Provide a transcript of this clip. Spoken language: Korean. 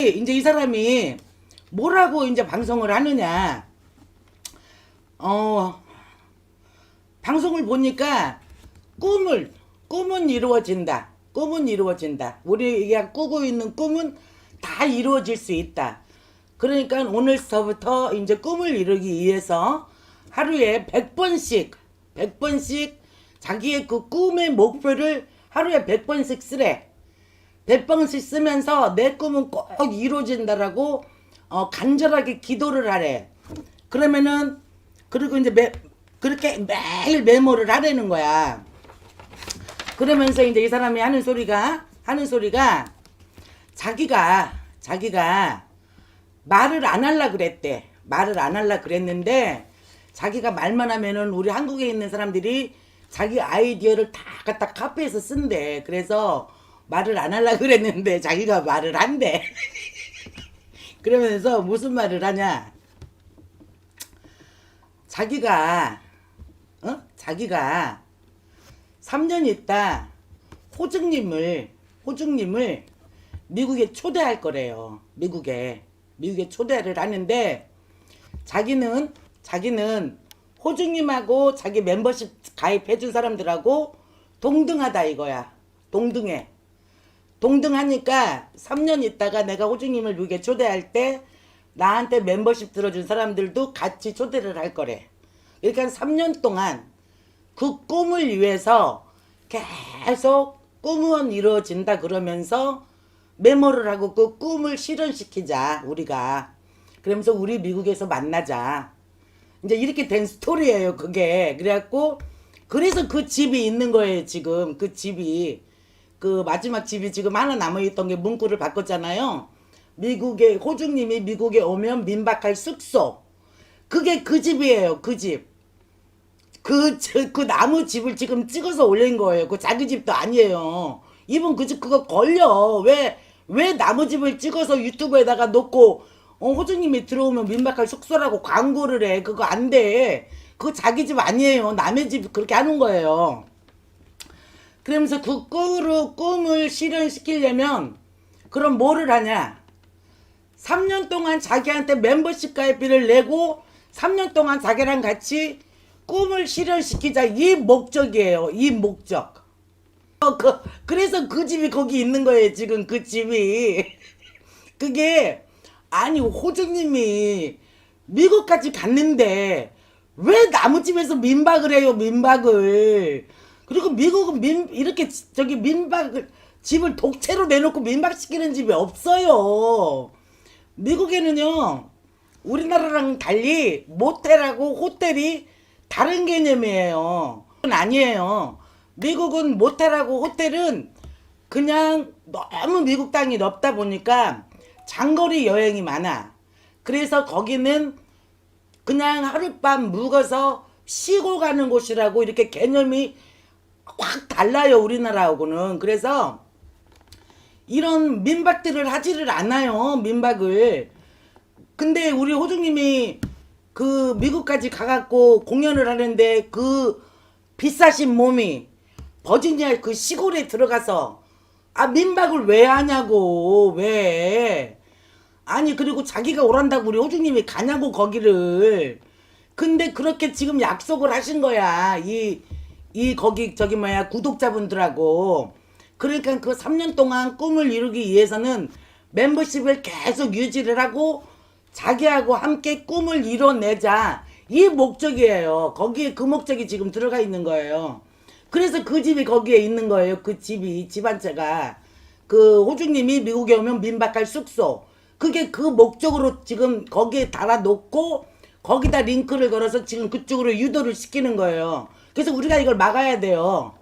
이제 이 사람이 뭐라고 이제 방송을 하느냐. 어, 방송을 보니까 꿈을, 꿈은 이루어진다. 꿈은 이루어진다. 우리가 꾸고 있는 꿈은 다 이루어질 수 있다. 그러니까 오늘서부터 이제 꿈을 이루기 위해서 하루에 100번씩, 100번씩 자기의 그 꿈의 목표를 하루에 100번씩 쓰래. 100번씩 쓰면서 내 꿈은 꼭 이루어진다라고 어, 간절하게 기도를 하래. 그러면은 그리고 이제 매, 그렇게 매일 메모를 하라는 거야. 그러면서 이제 이 사람이 하는 소리가 하는 소리가 자기가 자기가 말을 안 할라 그랬대. 말을 안 할라 그랬는데 자기가 말만 하면은 우리 한국에 있는 사람들이 자기 아이디어를 다 갖다 카페에서 쓴대. 그래서 말을 안 할라 그랬는데 자기가 말을 한대. 그러면서 무슨 말을 하냐? 자기가 어? 자기가 3년 있다 호중님을 호중님을 미국에 초대할 거래요. 미국에 미국에 초대를 하는데 자기는 자기는 호중님하고 자기 멤버십 가입해준 사람들하고 동등하다 이거야. 동등해. 동등하니까 3년 있다가 내가 호중님을 미국에 초대할 때 나한테 멤버십 들어준 사람들도 같이 초대를 할 거래. 이렇게 한 3년 동안 그 꿈을 위해서 계속 꿈은 이루어진다 그러면서 메모를 하고 그 꿈을 실현시키자 우리가 그러면서 우리 미국에서 만나자 이제 이렇게 된 스토리예요 그게 그래갖고 그래서 그 집이 있는 거예요 지금 그 집이 그 마지막 집이 지금 하나 남아 있던 게 문구를 바꿨잖아요 미국에 호중님이 미국에 오면 민박할 숙소 그게 그 집이에요 그 집 그, 저, 그 나무 집을 지금 찍어서 올린 거예요. 그 자기 집도 아니에요. 이분 그 집 그거 걸려. 왜, 왜 나무 집을 찍어서 유튜브에다가 놓고, 어, 호주님이 들어오면 민박할 숙소라고 광고를 해. 그거 안 돼. 그거 자기 집 아니에요. 남의 집 그렇게 하는 거예요. 그러면서 그 꿈을, 꿈을 실현시키려면, 그럼 뭐를 하냐? 3년 동안 자기한테 멤버십 가입비를 내고 3년 동안 자기랑 같이 꿈을 실현시키자 이 목적이에요. 이 목적. 어, 그, 그래서 그 집이 거기 있는 거예요. 지금 그 집이. 그게 아니 호주님이 미국까지 갔는데 왜 나무집에서 민박을 해요 민박을 그리고 미국은 민 이렇게 지- 저기 민박을 집을 독채로 내놓고 민박시키는 집이 없어요 미국에는요 우리나라랑 달리 모텔하고 호텔이 다른 개념이에요. 그건 아니에요. 미국은 모텔하고 호텔은 그냥 너무 미국 땅이 넓다 보니까 장거리 여행이 많아. 그래서 거기는 그냥 하룻밤 묵어서 쉬고 가는 곳이라고 이렇게 개념이 확 달라요, 우리나라하고는. 그래서 이런 민박들을 하지를 않아요, 민박을. 근데 우리 호중님이 그 미국까지 가갖고 공연을 하는데 그 비싸신 몸이 버지니아 그 시골에 들어가서 아 민박을 왜 하냐고 왜 아니 그리고 자기가 오란다고 우리 호중님이 가냐고 거기를 근데 그렇게 지금 약속을 하신 거야 이 이 거기 저기 뭐야 구독자분들하고 그러니까 그 3년 동안 꿈을 이루기 위해서는 멤버십을 계속 유지를 하고 자기하고 함께 꿈을 이뤄내자 이 목적이에요. 거기에 그 목적이 지금 들어가 있는 거예요. 그래서 그 집이 거기에 있는 거예요. 그 집이 집안채가 그 호주님이 미국에 오면 민박할 숙소 그게 그 목적으로 지금 거기에 달아놓고 거기다 링크를 걸어서 지금 그쪽으로 유도를 시키는 거예요. 그래서 우리가 이걸 막아야 돼요.